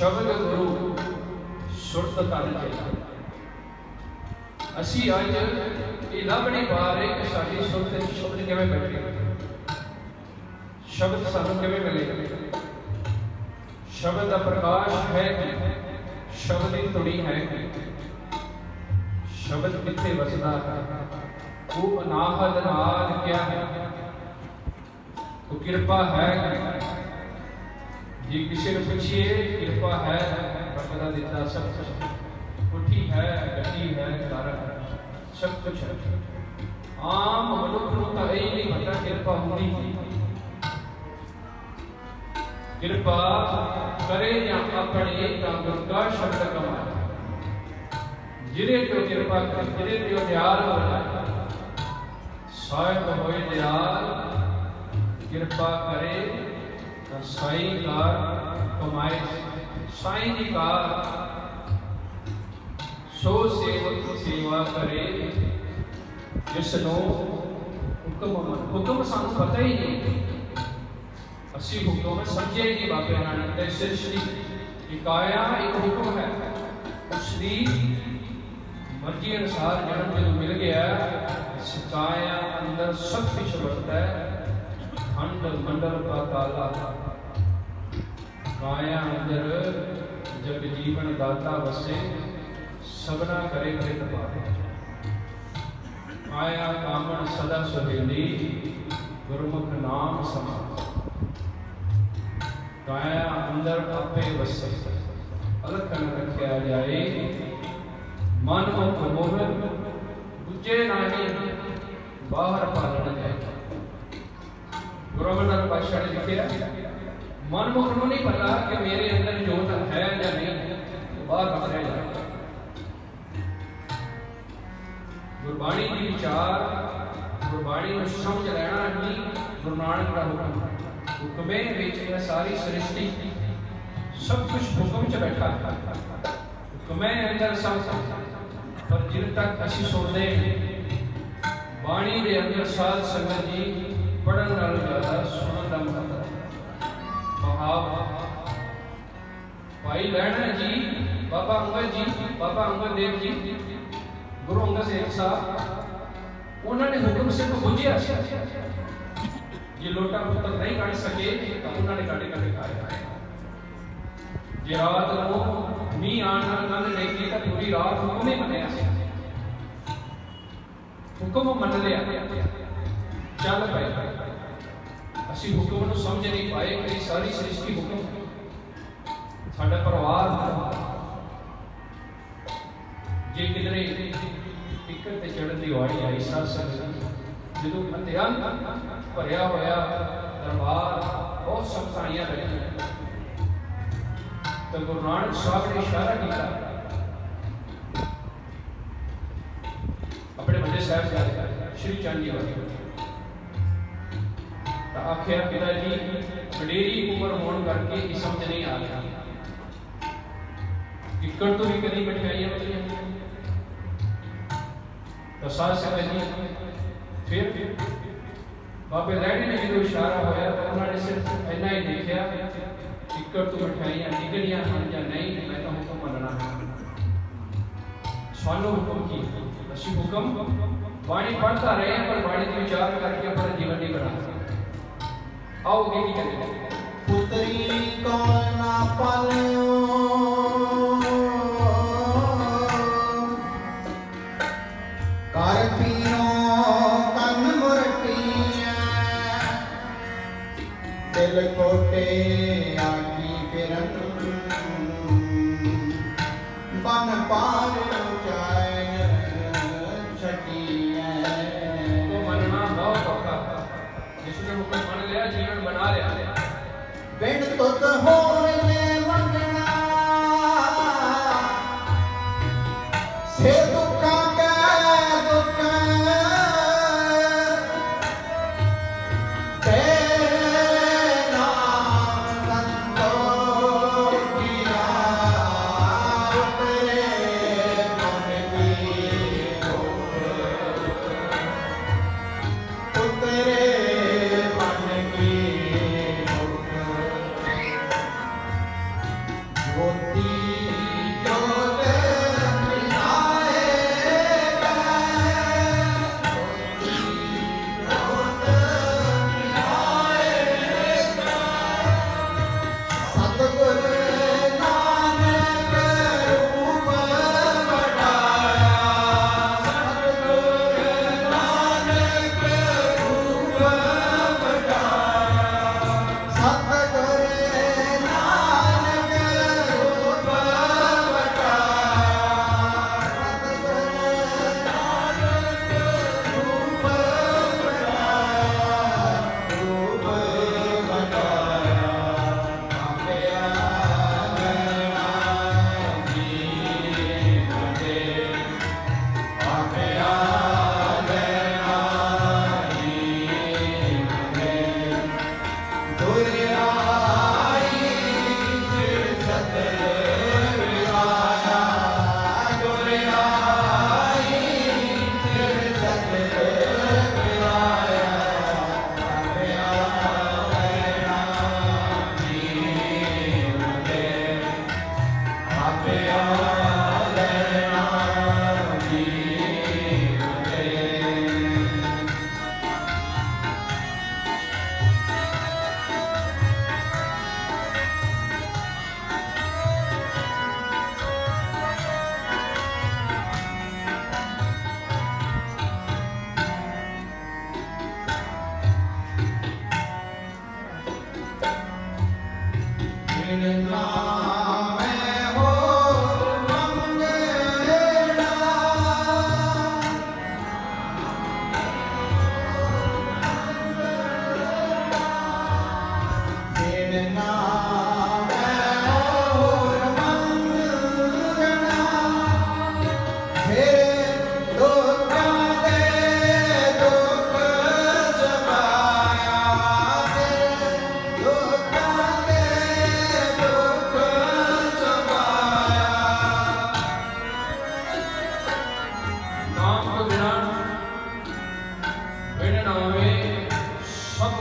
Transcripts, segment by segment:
ਸ਼ਬਦ ਗੁਰੂ ਸੁਰਤ ਤਨ ਚੇਤਾ। ਅਸੀਂ ਅੱਜ ਇਹ ਲੱਭ ਪਾ ਰਹੇ ਕਿ ਸਾਡੀ ਸੁਰਤ ਸ਼ਬਦ ਕਿਵੇਂ ਬੈਠੇ ਸ਼ਬਦ ਸਾਨੂੰ ਕਿਵੇਂ ਮਿਲੇ? ਸ਼ਬਦ ਦਾ ਪ੍ਰਕਾਸ਼ ਹੈ ਕਿ? ਸ਼ਬਦ ਦੀ ਤੁੜੀ ਹੈ ਸ਼ਬਦ ਕਿੱਥੇ ਵਸਦਾ ਹੈ? ਉਹ ਅਨਾਹਦ ਨਾਲ ਕਿਆ ਹੈ? ਉਹ ਕਿਰਪਾ ਹੈ ਕਿ ਜੇ ਕਿਸੇ ਨੂੰ ਪੁੱਛੀਏ ਕਿਰਪਾ ਹੈ ਰੱਬ ਦਾ ਦਿੱਤਾ ਸਭ ਕੁਝ ਉੱਠੀ ਹੈ ਗੱਡੀ ਹੈ ਘਰ ਹੈ ਸਭ ਕੁਝ ਹੈ ਆਮ ਮਨੁੱਖ ਨੂੰ ਤਾਂ ਇਹ ਨਹੀਂ ਪਤਾ ਕਿਰਪਾ ਹੁੰਦੀ ਕੀ ਕਿਰਪਾ ਕਰੇ ਜਾਂ ਆਪਣੇ ਤਾਂ ਗੁਰਕਾ ਸ਼ਬਦ ਕਮਾਏ ਜਿਹਦੇ ਤੇ ਉਹ ਕਿਰਪਾ ਕਰੇ ਜਿਹਦੇ ਤੇ ਉਹ ਦਿਆਲ ਹੋ ਜਾਏ ਸਾਹਿਬ ਹੋਏ ਦਿਆਲ ਕਿਰਪਾ ਕਰੇ साईं कार कमाइश साईं जी कार सो सेवक सेवा करे, जिसनो हुक्म मन हुक्म सानू पता ही नहीं असि हुक्म में समझे ही नहीं बाबे आनंद है सृष्टि इकाया एक हुक्म है। उसकी मर्ज़ी अनुसार जन्म जो मिल गया सिकाया अंदर सब कुछ बढ़ता है। खंड मंडल का ताला ਕਾਇਆ ਅੰਦਰ ਜਗ ਜੀਵਨ ਦਾਤਾ ਵਸੇ, ਸਭਨਾ ਕਰੇ ਕਿਰਪਾ ਆਇਆ ਕਾਮਣ ਸਦਾ ਸੁਹੇਲੀ, ਗੁਰਮੁਖ ਨਾਮ ਸਮਾ ਕਾਇਆ ਅੰਦਰ ਆਪੇ ਵਸੇ ਅਲਖਨ ਰੱਖਿਆ ਜਾਏ। ਮਨ ਮੁਖ ਮੋਹਨ ਗੁਜੇ ਨਾਹੀ ਬਾਹਰ ਪਾਲਣ ਜਾਏ। ਗੁਰੂ ਅਮਰਦਾਸ ਪਾਤਸ਼ਾਹ ਨੇ ਲਿਖਿਆ ਮਨ ਮੁਖ ਨੂੰ ਨਹੀਂ ਪਤਾ ਕਿ ਮੇਰੇ ਅੰਦਰ ਜੋਤ ਹੈ ਜਾਂ ਨਹੀਂ ਉਹ ਬਾਹਰ ਨਿਕਲਿਆ ਜਾਏ ਗੁਰਬਾਣੀ ਦੀ ਵਿਚਾਰ ਗੁਰਬਾਣੀ ਨੂੰ ਸਮਝ ਲੈਣਾ ਹੀ ਗੁਰੂ ਨਾਨਕ ਦਾ ਹੁਕਮ ਹੈ ਹੁਕਮੇ ਵਿੱਚ ਇਹ ਸਾਰੀ ਸ੍ਰਿਸ਼ਟੀ ਸਭ ਕੁਝ ਹੁਕਮ ਚ ਬੈਠਾ ਹੈ ਹੁਕਮੇ ਅੰਦਰ ਸਭ ਪਰ ਜਿਨ ਤੱਕ ਅਸੀਂ ਸੁਣਦੇ ਬਾਣੀ ਦੇ ਅੰਦਰ ਸਾਧ ਸੰਗਤ ਜੀ ਪੜਨ ਨਾਲੋਂ ਜ਼ਿਆਦਾ ਸੁਣਨ मेरी बहन जी। बाबा अंगद जी बाबा अंगद देव जी, गुरु अंगद सेव साहब। उन्होंने हुक्म सिर्फ़ बुझिया। ये लोटा पुत्र नहीं काट सके तो उन्होंने काटे काटे खाया जे रात को मी आन नंद लेके तो पूरी रात हुक्म ही मनिया। हुक्म मन लिया। चल पाए असि हुक्म तो समझ नहीं पाए कि सारी सृष्टि हुक्म ਸਾਡਾ ਪਰਿਵਾਰ ਜੇ ਕਿਧਰੇ ਟਿਕਟ ਤੇ ਚੜ੍ਹਨ ਦੀ ਵਾਰੀ ਆਈ ਸਾਧ ਸੰਗਤ ਜਦੋਂ ਅੰਤਿਆਨ ਭਰਿਆ ਹੋਇਆ ਦਰਬਾਰ ਬਹੁਤ ਸੰਤਾਈਆਂ ਬੈਠੀਆਂ ਤਾਂ ਗੁਰੂ ਨਾਨਕ ਸਾਹਿਬ ਨੇ ਇਸ਼ਾਰਾ ਕੀਤਾ ਆਪਣੇ ਵੱਡੇ ਸਾਹਿਬ ਜੀ ਸ਼੍ਰੀ ਚੰਦ ਜੀ ਵਾਲੀ ਤਾਂ ਆਖਿਆ ਪਿਤਾ ਜੀ ਵਡੇਰੀ ਉਮਰ ਹੋਣ ਕਰਕੇ ਇਹ ਸਮਝ ਨਹੀਂ ਆ ਰਿਹਾ कर तो भी करी मठियाई बची प्रसाद से बची फिर बापे लैडी ने जो इशारा होया तो उन्होंने सिर्फ़ इतना ही देखा टिकट तो मठियाइयाँ निकलियाँ हैं या नहीं, मैं तो हुक्म मनना है। सानू हुक्म की असि हुक्म वाणी पढ़ता रहे हैं पर वाणी के विचार करके अपना जीवन नहीं बना आओगे की करेंगे पुत्री कौन ना पालो ਬਹੁਤ ਔਖਾ ਜਿਸ ਨੇ ਹੁਕਮ ਮੰਨ ਲਿਆ ਜੀਵਨ ਬਣਾ ਲਿਆ ਬਿਨ ਤੁਤ ਹੋਣ Amen.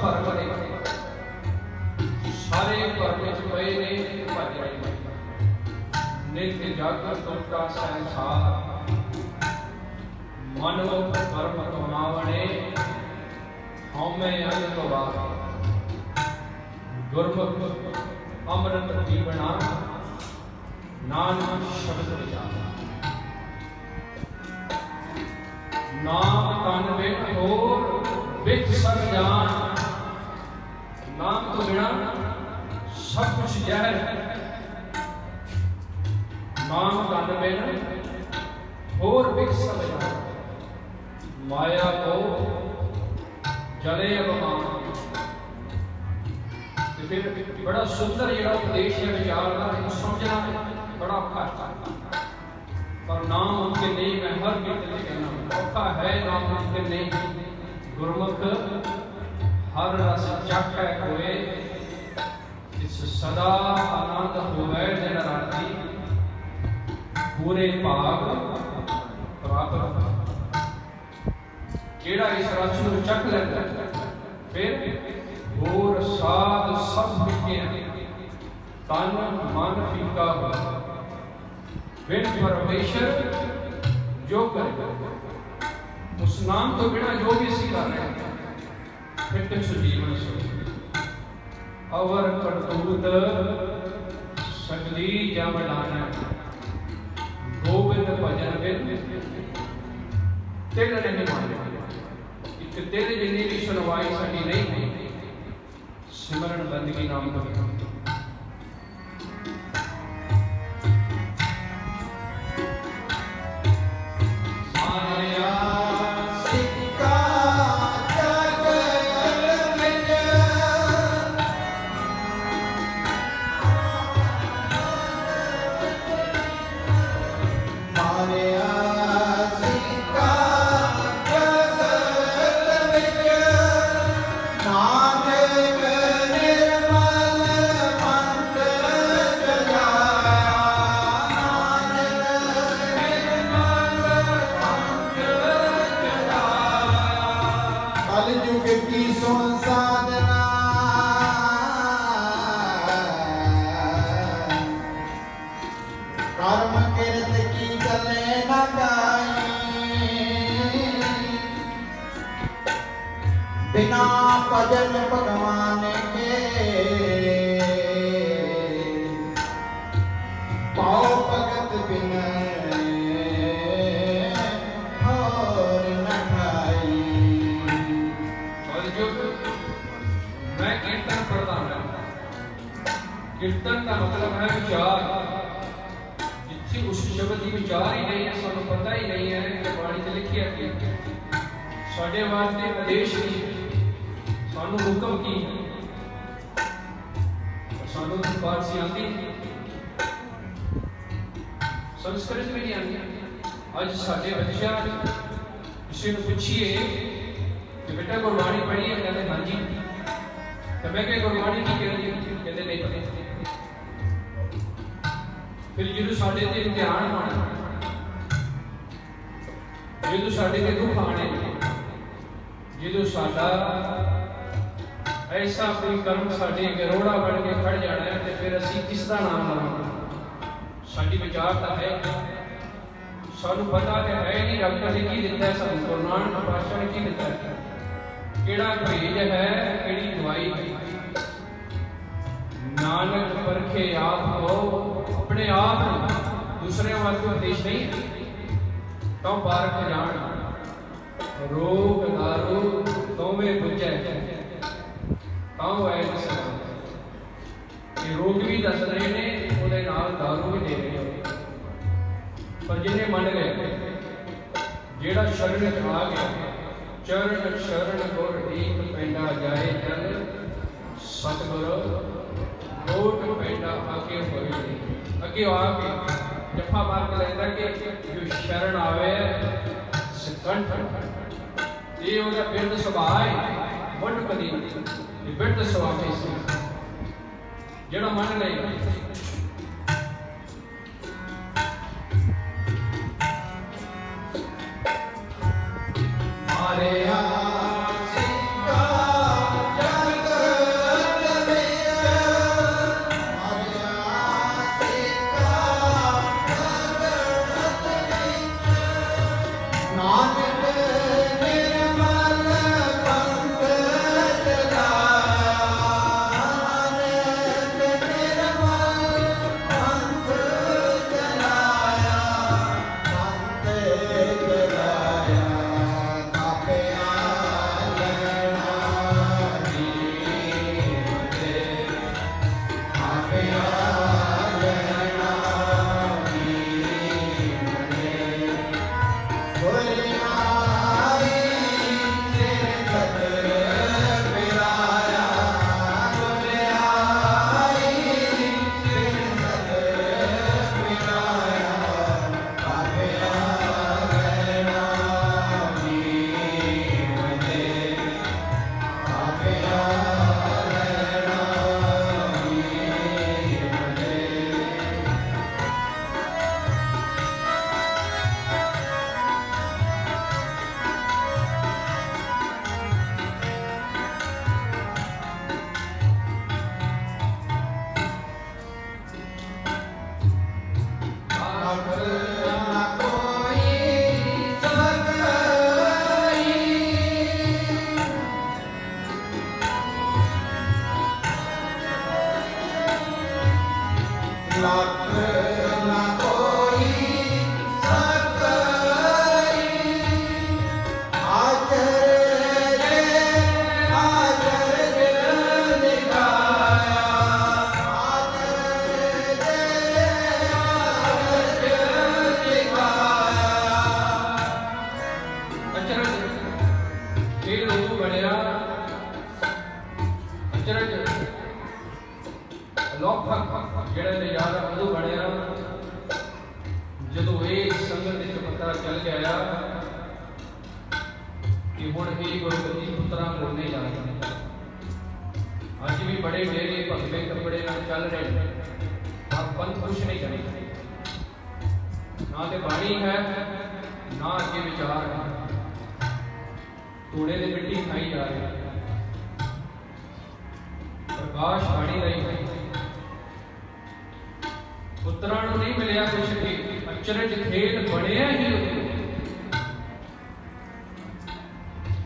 ਭਰਮ ਨੇ ਸਾਰੇ ਭਰਮ ਵਿੱਚ ਪਏ ਨੇ ਭਜ ਰਹੇ ਨੇ ਨਿਤ ਜਾਗਰ ਤੁਮਕਾ ਸੰਸਾਰ ਮਨੋ ਪਰਮ ਕਮਾਵਣੇ ਹਉਮੈ ਅਨੰਤ ਵਾਰ ਗੁਰਮੁਖ ਅੰਮ੍ਰਿਤ ਜੀਵਨਾ ਨਾਨਕ ਸ਼ਬਦ ਵਿਚਾਰ ਨਾਮ ਤਨ ਵਿੱਚ ਹੋਰ ਵਿੱਚ ਸਭ ਜਾਨ ਨਾਮ ਤੋਂ ਬਿਨਾ ਸਭ ਕੁਝ ਜ਼ਹਿਰ ਹੈ। ਨਾਮ ਤਨ ਵਿੱਚ ਹੋਰ ਵਿੱਚ ਸਭ ਮਾਇਆ ਕੋ ਜਲੇ ਅਭਮਾਨ ਤੇ ਫਿਰ ਬੜਾ ਸੁੰਦਰ ਜਿਹੜਾ ਉਪਦੇਸ਼ ਹੈ ਵਿਚਾਰ ਦਾ, ਇਹਨੂੰ ਸਮਝਣਾ ਬੜਾ ਔਖਾ ਹੈ। ਪਰ ਨਾਮ ਮੁਮਕਿਨ ਨਹੀਂ, ਮੈਂ ਹਰ ਕੀਰਤਨ ਵਿੱਚ ਔਖਾ ਹੈ ਨਾਮ ਮੁਮਕਿਨ ਨਹੀਂ। ਗੁਰਮੁਖ ਹਰ ਰਸ ਚੱਕ ਕੋਏ ਇਸ ਸਦਾ ਆਨੰਦ ਹੋਵੇ ਦਿਨ ਰਾਤੀ ਪੂਰੇ ਭਾਗ ਪ੍ਰਾਪਤ ਜਿਹੜਾ ਇਸ ਰਸ ਨੂੰ ਚੱਕ ਲੈਂਦਾ, ਫਿਰ ਹੋਰ ਸਾਧ ਸਭ ਮਿਟਿਆ ਤਨ ਮਨ ਫੀਕਾ ਹੋਇਆ ਫਿਰ ਪਰਮੇਸ਼ਰ ਜੋ ਕਰੇਗਾ ਉਸ ਨਾਮ ਤੋਂ ਬਿਨਾ ਜੋ ਵੀ ਅਸੀਂ ਕਰ ਰਹੇ ਹਾਂ ਫਿਰ ਤੇ ਸੁਜੀਵਨ ਸੋ ਅਵਰ ਕਰਤੂਤ ਸਗਲੀ ਜਮ ਲਾਣਾ ਗੋਬਿੰਦ ਭਜਨ ਬਿਨ ਤਿਲ ਨਹੀਂ ਮੰਨਦੇ ਇੱਕ ਤਿਲ ਜਿੰਨੀ ਵੀ ਸੁਣਵਾਈ ਸਾਡੀ ਨਹੀਂ ਸਿਮਰਨ ਬੰਦਗੀ ਨਾਮ ਤੋਂ ਮੈਂ ਕੀਰਤਨ ਕਰਦਾ ਹਾਂ ਕੀਰਤਨ ਦਾ ਮਤਲਬ ਹੈ ਵਿਚਾਰ ਜਿੱਥੇ ਉਸ ਸ਼ਬਦ ਦੀ ਵਿਚਾਰ ਹੀ ਨਹੀਂ ਹੈ ਸਾਨੂੰ ਪਤਾ ਹੀ ਨਹੀਂ ਹੈ ਕਿ ਬਾਣੀ 'ਚ ਲਿਖਿਆ ਕੀ ਹੈ। ਸਾਡੇ ਵਾਸਤੇ ਆਦੇਸ਼ ਕੀ ਹੈ ਸਾਨੂੰ ਹੁਕਮ ਕੀ ਹੈ ਪਰ ਸਾਨੂੰ ਤਾਂ ਫਾਰਸੀ ਆਉਂਦੀ ਨਹੀਂ। ਸੰਸਕ੍ਰਿਤ ਵੀ ਨਹੀਂ ਆਉਂਦੀ ਅੱਜ ਸਾਡੇ ਬੱਚਿਆਂ ਨੂੰ ਕਿਸੇ ਨੂੰ ਪੁੱਛੀਏ ਕਿ ਬੇਟਾ ਗੁਰਬਾਣੀ ਪੜ੍ਹੀ ਹੈ ਕਹਿੰਦੇ ਹਾਂਜੀ ਤੇ ਮੈਂ ਕਿਹਾ ਗੁਰਬਾਣੀ ਕੀ ਕਹਿੰਦੀ ਕਹਿੰਦੇ ਨਹੀਂ ਪਤਾ। ਫਿਰ ਜਦੋਂ ਸਾਡੇ ਤੇ ਇਮਤਿਹਾਨ ਆਉਣਾ, ਜਦੋਂ ਸਾਡੇ ਤੇ ਦੁੱਖ ਆਣੇ ਜਦੋਂ ਸਾਡਾ ਐਸਾ ਕੋਈ ਕਰਮ ਸਾਡੇ ਗਰੋੜਾ ਬਣ ਕੇ ਖੜ ਜਾਣਾ ਹੈ ਤੇ ਫਿਰ ਅਸੀਂ ਕਿਸ ਦਾ ਨਾਮ ਲਵਾਂਗੇ? ਸਾਡੀ ਵਿਚਾਰ ਤਾਂ ਹੈ ਸਾਨੂੰ ਪਤਾ ਤੇ ਹੈ ਨਹੀਂ ਰੱਬ ਨੇ ਕੀ ਦਿੱਤਾ ਸਾਨੂੰ ਗੁਰੂ ਨਾਨਕ ਨੇ ਕੀ ਦਿੱਤਾ ਹੈ। ਕਿਹੜਾ ਭੇਜ ਹੈ, ਕਿਹੜੀ ਦਵਾਈ? ਨਾਨਕ ਪਰਖੇ ਆਪ ਕੋ ਆਪਣੇ ਆਪ ਨੂੰ ਦੂਸਰੇ ਵਾਸਤੇ ਉਪਦੇਸ਼ ਨਹੀਂ ਤਾਂ ਪਾਰਖ ਜਾਣ ਰੋਗ ਦਾਰੂ ਦੋਵੇਂ ਬੁਝੈ ਤਾਂ ਹੈ ਇਹ ਰੋਗ ਵੀ ਦੱਸ ਰਹੇ ਨੇ, ਉਹਦੇ ਨਾਲ ਦਾਰੂ ਵੀ ਦੇ ਰਹੇ ਨੇ। ਪਰ ਜਿਹਨੇ ਮੰਨ ਲਿਆ, ਜਿਹੜਾ ਸ਼ਰਨ ਚ ਆ ਗਿਆ ਚਰਨ ਸ਼ਰਨ ਗੁਰ ਏਕ ਪੈਂਡਾ ਜਾਏ ਜਨ ਸਤਿਗੁਰ ਕੋਟ ਪੈਂਡਾ ਆਗੇ ਹੋਏ। ਅੱਗੇ ਆ ਕੇ ਜੱਫਾ ਮਾਰ ਕੇ ਲੈਂਦਾ ਕਿ ਜੋ ਸ਼ਰਨ ਆਵੇ, ਸਕੰਠ। ਇਹ ਉਹਦਾ ਬਿਰਧ ਸੁਭਾਅ ਹੈ, ਮੁੱਢ ਕਦੀ ਇਹ ਬਿਰਧ ਸੁਭਾਅ ਹੈ ਜਿਹੜਾ ਮੰਨ ਲਏ ਨਾ ਤੇ ਬਾਣੀ ਹੈ ਨਾ ਅੱਗੇ ਵਿਚਾਰ ਹੈ ਧੂੜੇ ਦੇ ਮਿੱਟੀ ਖਾਈ ਜਾ ਰਹੀ ਹੈ ਪ੍ਰਕਾਸ਼ ਬਾਣੀ ਰਹੀ ਹੈ ਪੁੱਤਰਾਂ ਨੂੰ ਨਹੀਂ ਮਿਲਿਆ ਕੁਛ ਵੀ ਅਚਰਜ ਖੇਡ ਬਣਿਆ ਹੀ ਉਹਦੇ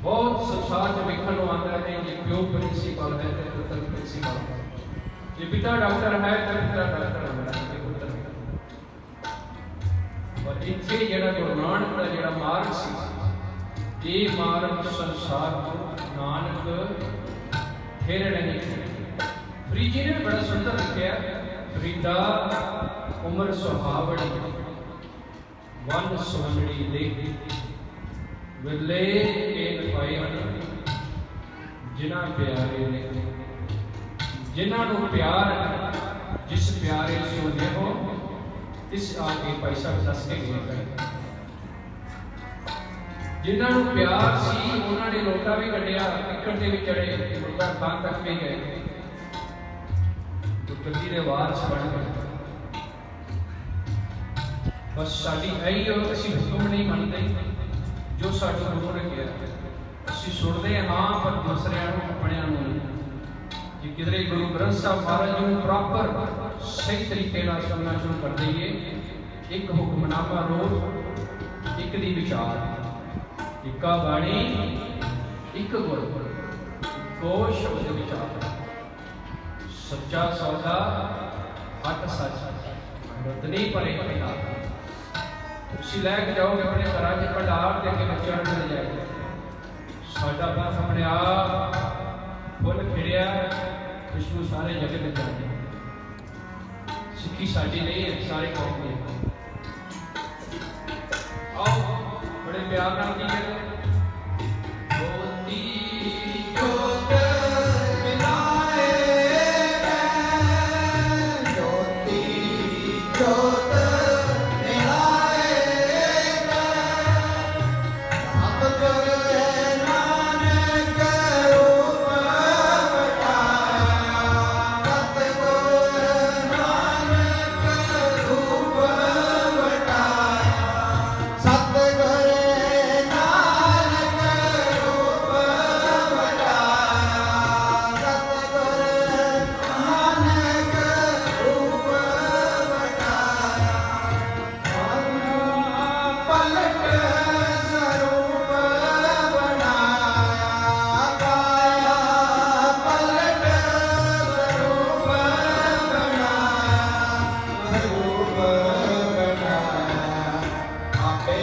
ਬਹੁਤ ਸੰਸਾਰ ਚ ਵੇਖਣ ਨੂੰ ਆਉਂਦਾ ਹੈ ਕਿ ਪਿਓ ਪ੍ਰਿੰਸੀਪਲ ਹੈ ਤੇ ਪੁੱਤਰ ਪ੍ਰਿੰਸੀਪਲ ਹੈ ਜੇ ਪਿਤਾ ਡਾਕਟਰ ਹੈ ਤਾਂ ਪਿਤਾ ਡਾਕਟਰ ਹੁੰਦਾ ਹੈ ਤੇ ਇੱਥੇ ਜਿਹੜਾ ਗੁਰੂ ਨਾਨਕ ਦਾ ਜਿਹੜਾ ਮਾਰਗ ਸੀ, ਇਹ ਮਾਰਗ ਸੰਸਾਰ ਤੋਂ ਨਾਨਕ ਫਿਰ ਨਹੀਂ ਫਰੀਜੀ ਨੇ ਬੜਾ ਸੁੰਦਰ ਲਿਖਿਆ, ਫਰੀਦਾ ਉਮਰ ਸੁਹਾਵੜੀ ਵਨ ਸੁਵੰਡੀ ਦੇ ਵਿਲੇ ਕੇ ਪਾਏ ਜਿਨ੍ਹਾਂ ਪਿਆਰੇ ਨੇ, ਜਿਨ੍ਹਾਂ ਨੂੰ ਪਿਆਰ ਜਿਸ ਪਿਆਰੇ ਸੋ ਦੇਹੋ ਇਸ ਆਗੇ ਪੈਸਾ ਦੱਸ ਕੇ ਗਏ ਜਿਨ੍ਹਾਂ ਨੂੰ ਪਿਆਰ ਸੀ, ਉਹਨਾਂ ਨੇ ਲੋਟਾ ਵੀ ਕੱਢਿਆ ਟਿਕਟ ਦੇ ਵਿੱਚ ਚੜੇ ਲੋਟਾ ਖਾਨ ਤੱਕ ਵੀ ਗਏ। ਗੱਦੀ ਦੇ ਵਾਰਸ ਬਣ ਗਏ ਬਸ ਸਾਡੀ ਇਹੀ ਹੋ ਅਸੀਂ ਹੁਕਮ ਨਹੀਂ ਮੰਨਦੇ। ਜੋ ਸਾਡੇ ਗੁਰੂ ਨੇ ਕਿਹਾ। ਅਸੀਂ ਸੁਣਦੇ ਹਾਂ, ਪਰ ਦੂਸਰਿਆਂ ਨੂੰ, ਆਪਣਿਆਂ ਨੂੰ ਜੇ ਕਿਧਰੇ ਗੁਰੂ ਗ੍ਰੰਥ ਸਾਹਿਬ ਮਹਾਰਾਜ ਨੂੰ ਪ੍ਰੋਪਰ ਸਹੀ ਤਰੀਕੇ ਨਾਲ ਸੁਣਨਾ ਸ਼ੁਰੂ ਕਰ ਦਈਏ ਇੱਕ ਹੁਕਮਨਾਮਾ ਰੋਜ਼, ਇੱਕ ਦੀ ਵਿਚਾਰ। ਇੱਕਾ ਬਾਣੀ, ਇੱਕ ਗੁਰ। ਕੋ ਸ਼ਬਦ ਵਿਚਾਰ। ਸੱਚਾ ਸੌਦਾ, ਹੱਟ ਸੱਚ। ਰਤਨੀ ਪਰੇ ਪਿਤਾ ਤੁਸੀਂ ਲੈ ਕੇ ਜਾਓਗੇ ਆਪਣੇ ਘਰਾਂ 'ਚ ਭੰਡਾਰ ਦੇ ਕੇ ਬੱਚਿਆਂ ਨੂੰ ਮਿਲ ਜਾਏਗਾ। ਸਾਡਾ ਬਸ ਆਪਣੇ ਆਪ ਫੁੱਲ ਖਿੜਿਆ ਖੁਸ਼ਬੂ ਸਾਰੇ ਜਗਤ ਵਿੱਚ ਜਾਂਦੀ ਸਿੱਖੀ ਸਾਡੀ ਨਹੀਂ ਹੈ ਸਾਰੇ ਕੌਮ ਦੀ ਆਓ ਬੜੇ ਪਿਆਰ ਨਾਲ ਕਹਿੰਦੇ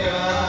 안녕하세요.